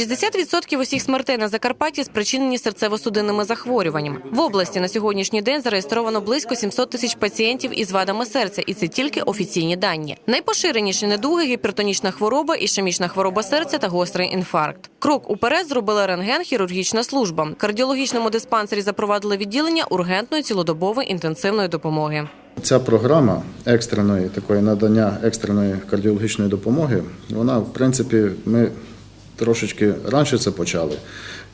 60% усіх смертей на Закарпатті спричинені серцево-судинними захворюваннями. В області на сьогоднішній день зареєстровано близько 700 тисяч пацієнтів із вадами серця, і це тільки офіційні дані. Найпоширеніші недуги гіпертонічна хвороба, ішемічна хвороба серця та гострий інфаркт. Крок уперед зробила рентген хірургічна служба. В кардіологічному диспансері запровадили відділення ургентної цілодобової інтенсивної допомоги. Ця програма екстреної такої надання екстреної кардіологічної допомоги, вона в принципі ми трошечки раніше це почали.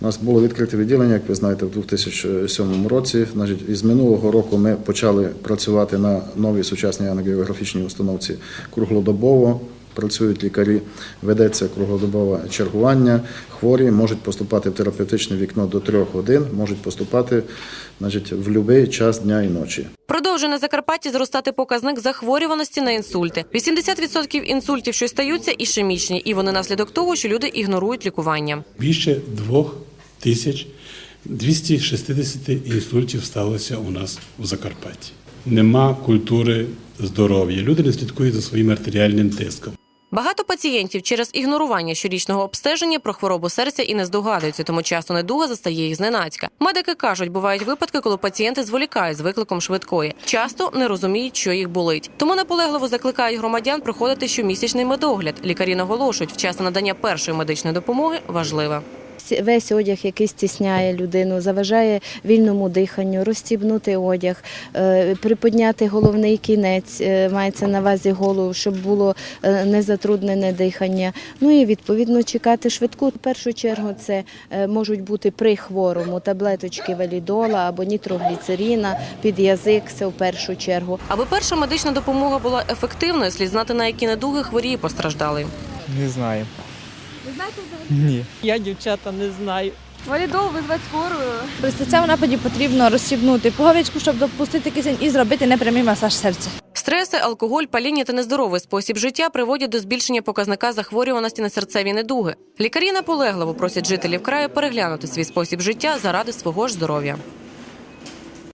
У нас було відкрите відділення, як ви знаєте, в 2007 році. Значить, із минулого року ми почали працювати на новій сучасній ангіографічній установці круглодобово. Працюють лікарі, ведеться круглодобове чергування. Хворі можуть поступати в терапевтичне вікно до трьох годин, можуть поступати значить, в будь-який час дня і ночі. Продовжує на Закарпатті зростати показник захворюваності на інсульти. 80% інсультів, що стаються, ішемічні, і вони наслідок того, що люди ігнорують лікування. Більше двох тисяч 260 інсультів сталося у нас в Закарпатті. Нема культури здоров'я. Люди не слідкують за своїм артеріальним тиском. Багато пацієнтів через ігнорування щорічного обстеження про хворобу серця і не здогадуються, тому часто недуга застає їх зненацька. Медики кажуть, бувають випадки, коли пацієнти зволікають з викликом швидкої, часто не розуміють, що їх болить. Тому наполегливо закликають громадян проходити щомісячний медогляд. Лікарі наголошують, вчасне надання першої медичної допомоги важливе. Весь одяг, який стісняє людину, заважає вільному диханню, розстібнути одяг, е, приподняти головний кінець, е, мається на увазі голову, щоб було е, незатруднене дихання. Ну і відповідно чекати швидку. В першу чергу це можуть бути при хворому таблеточки валідола або нітрогліцеріна під язик. Це в першу чергу. Аби перша медична допомога була ефективною, слід знати на які недуги хворіє постраждалий. Не знаю. Не знаєте взагалі? Ні. Я дівчата не знаю. Валідол визвати скору. При статевому нападі потрібно розсібнути пуговичку, щоб допустити кисень і зробити непрямий масаж серця. Стреси, алкоголь, паління та нездоровий спосіб життя приводять до збільшення показника захворюваності на серцеві недуги. Лікарі наполегливо просять жителів краю переглянути свій спосіб життя заради свого ж здоров'я.